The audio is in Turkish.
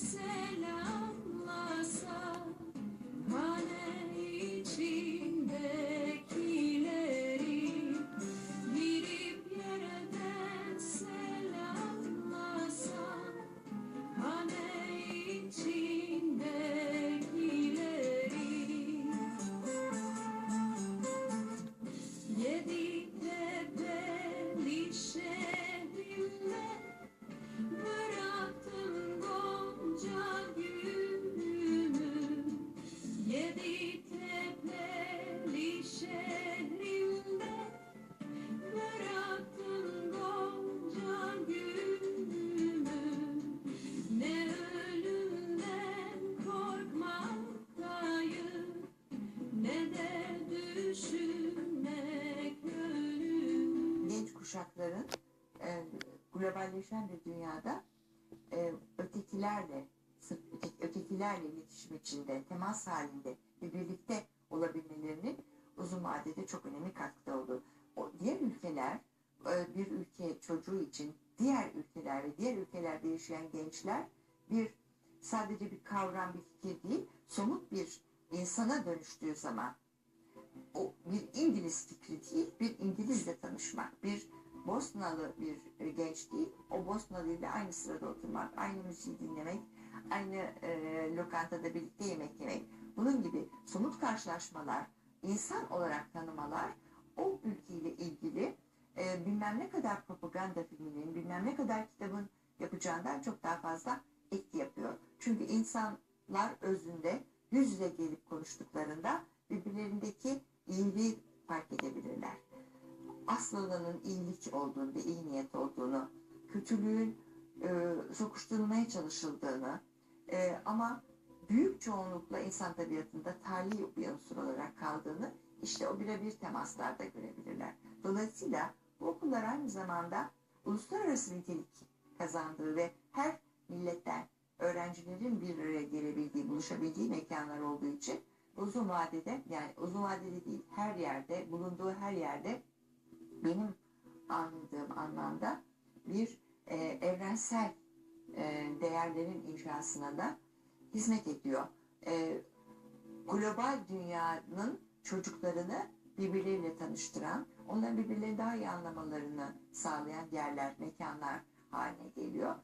say genç kuşakların e, globalleşen bir dünyada e, ötekilerle ötekilerle iletişim içinde, temas halinde ve birlikte olabilmelerinin uzun vadede çok önemli katkıda olduğu. O diğer ülkeler e, bir ülke çocuğu için diğer ülkeler ve diğer ülkelerde yaşayan gençler bir sadece bir kavram, bir fikir değil, somut bir insana dönüştüğü zaman değil, bir İngilizle tanışmak, bir Bosnalı bir e, genç değil, o Bosnalı ile aynı sırada oturmak, aynı müziği dinlemek, aynı e, lokantada birlikte yemek yemek, bunun gibi somut karşılaşmalar, insan olarak tanımalar o ülkeyle ilgili e, bilmem ne kadar propaganda filminin, bilmem ne kadar kitabın yapacağından çok daha fazla etki yapıyor. Çünkü insanlar özünde yüz yüze gelip konuştuklarında birbirlerindeki iyiliği fark edebilirler. Aslının iyilik olduğunu ve iyi niyet olduğunu, kötülüğün e, sokuşturulmaya çalışıldığını e, ama büyük çoğunlukla insan tabiatında tali bir unsur olarak kaldığını işte o birebir temaslarda görebilirler. Dolayısıyla bu okullar aynı zamanda uluslararası nitelik kazandığı ve her milletten öğrencilerin bir araya gelebildiği, buluşabildiği mekanlar olduğu için uzun vadede yani uzun vadede değil her yerde bulunduğu her yerde benim anladığım anlamda bir e, evrensel e, değerlerin inşasına da hizmet ediyor. E, global dünyanın çocuklarını birbirleriyle tanıştıran, onların birbirlerini daha iyi anlamalarını sağlayan yerler, mekanlar haline geliyor.